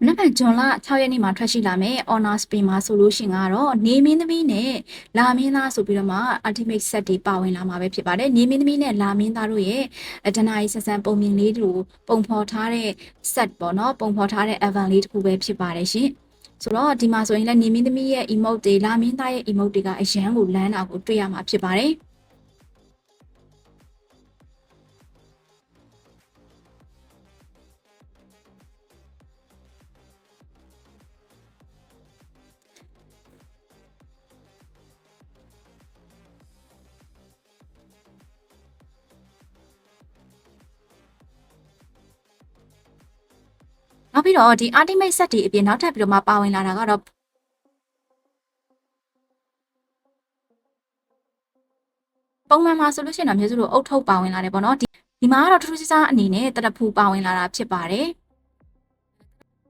မနက်ဖြန်ဂျွန်လ6ရက်နေ့မှာထွက်ရှိလာမယ် Honor Spin မှာဆိုလို့ရှရင်ကတော့နေမင်းသမီးနဲ့လာမင်းသားဆိုပြီးတော့မှ Ultimate Set တွေပါဝင်လာမှာပဲဖြစ်ပါတယ်နေမင်းသမီးနဲ့လာမင်းသားတို့ရဲ့အဒနာရီဆက်ဆန်ပုံမြင်လေးတို့ပုံဖော်ထားတဲ့ set ပေါ့နော်ပုံဖော်ထားတဲ့ event လေးတစ်ခုပဲဖြစ်ပါတယ်ရှင်ဆိုတော့ဒီမှာဆိုရင်လည်းနေမင်းသမီးရဲ့ emote တွေလာမင်းသားရဲ့ emote တွေကအရန်ကိုလမ်းတာကိုတွေ့ရမှာဖြစ်ပါတယ် နောက်ပြီးတော့ဒီ ultimate set တွေအပြင်နောက်ထပ်ပြီးတော့မှပါဝင်လာတာကတော့ပုံမှန်မှာဆိုလို့ရှိရင်တော့မျိုးစုတို့အုတ်ထုတ်ပါဝင်လာတယ်ပေါ့နော်ဒီဒီမှာကတော့ထူးထူးခြားခြားအနေနဲ့တရဖူပါဝင်လာတာဖြစ်ပါတယ်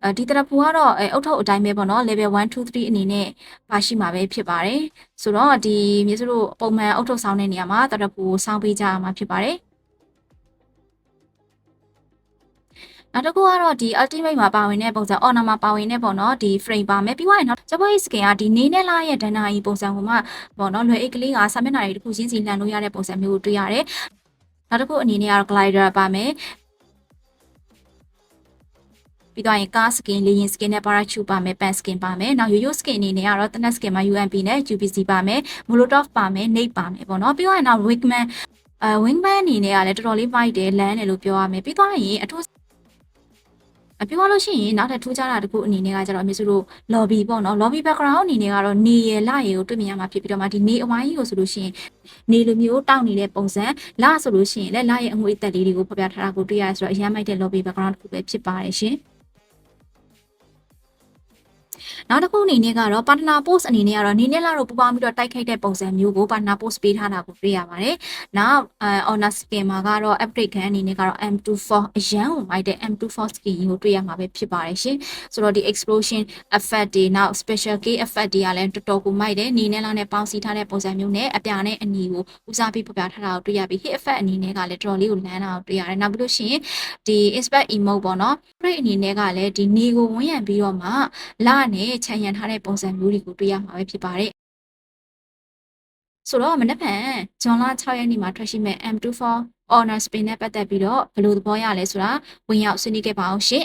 အဲဒီတရဖူကတော့အဲအုတ်ထုတ်အတိုင်းပဲပေါ့နော် level 1 2 3အနေနဲ့ပါရှိမှာပဲဖြစ်ပါတယ်ဆိုတော့ဒီမျိုးစုတို့ပုံမှန်အုတ်ထုတ်ဆောင်းတဲ့နေရာမှာတရဖူကိုဆောင်းပေးကြရမှာဖြစ်ပါတယ် နောက်တစ်ခုကတော့ဒီ ultimate မှာပါဝင်တဲ့ပုံစံ honor မှာပါဝင်တဲ့ပေါ့နော်ဒီ frame ပါမယ်ပြီးသွားရင်တော့ double A skin ကဒီနေနဲ့လာရဲ့ဒဏ္ဍာရီပုံစံကိုမှပေါ့နော်လွယ်အိတ်ကလေးကစာမျက်နှာတွေတစ်ခုချင်းစီလှန်လို့ရတဲ့ပုံစံမျိုးကိုတွေ့ရတယ်နောက်တစ်ခုအနေနဲ့ကတော့ glider ပါမယ်ပြီးတော့ရင် car skin လေယာဉ် skin နဲ့ parachute ပါမယ် pen skin ပါမယ်နောက် yo-yo skin အနေနဲ့ကတော့ thanet skin မှာ UMP နဲ့ UPC ပါမယ် molotov ပါမယ် nate ပါမယ်ပေါ့နော်ပြီးတော့ရင်နောက် wingman အဲ wingman အနေနဲ့ကလည်းတော်တော်လေးမိုက်တယ်လမ်းတယ်လို့ပြောရမယ်ပြီးတော့ရင်အထူး အပြောရလို့ရှိရင်နောက်ထပ်ထူးခြားတာတစ်ခုအနေနဲ့ကကျတော့အမေစုတို့ lobby ပေါ့နော် lobby background အနေနဲ့ကတော့နေရလရကိုတွေ့မြင်ရမှာဖြစ်ပြီးတော့မှဒီနေအဝိုင်းကြီးကိုဆိုလို့ရှိရင်နေလိုမျိုးတောက်နေတဲ့ပုံစံလဆိုလို့ရှိရင်လည်းလရဲ့အငွေအသက်လေးတွေကိုဖော်ပြထားတာကိုတွေ့ရဆိုတော့အရင်မိုက်တဲ့ lobby background တစ်ခုပဲဖြစ်ပါတယ်ရှင် နောက်တစ်ခုအနေနဲ့ကတော့ partner post အနေနဲ့ကတော့နေနဲ့လာတော့ပူပေါင်းပြီးတော့တိုက်ခိုက်တဲ့ပုံစံမျိုးကို partner post ပေးထားတာကိုတွေ့ရပါတယ်။နောက်အဲ honor skin မှာကတော့ upgrade ခံအနေနဲ့ကတော့ M24 အရန်ကိုမိုက်တဲ့ M24 skin ကိုတွေ့ရမှာပဲဖြစ်ပါတယ်ရှင်။ဆိုတော့ဒီ explosion effect တွေနောက် special key effect တွေကလည်းတော်တော်ကိုမိုက်တယ်။နေနဲ့လာနဲ့ပေါင်းစည်းထားတဲ့ပုံစံမျိုးနဲ့အပြာနဲ့အနီကိုဦးစားပေးဖော်ပြထားတာကိုတွေ့ရပြီး hit effect အနေနဲ့ကလည်းတော်တော်လေးကိုလမ်းတာကိုတွေ့ရတယ်။နောက်ပြီးလို့ရှိရင်ဒီ inspect emote ပေါ့နော်။ break အနေနဲ့ကလည်းဒီနေကိုဝန်းရံပြီးတော့မှလနဲ့ခြံရံထားတဲ့ပုံစံမျိုးတွေကိုတွေ့ရမှာပဲဖြစ်ပါတယ်ဆိုတော့မနေ့ကဂျွန်လ6ရက်နေ့မှာထွက်ရှိမဲ့ M24 honor spin နဲ့ပတ်သက်ပြီးတော့ဘယ်လိုသဘောရလဲဆိုတာဝင်ရောက်ဆွေးနွေးခဲ့ပါအောင်ရှင်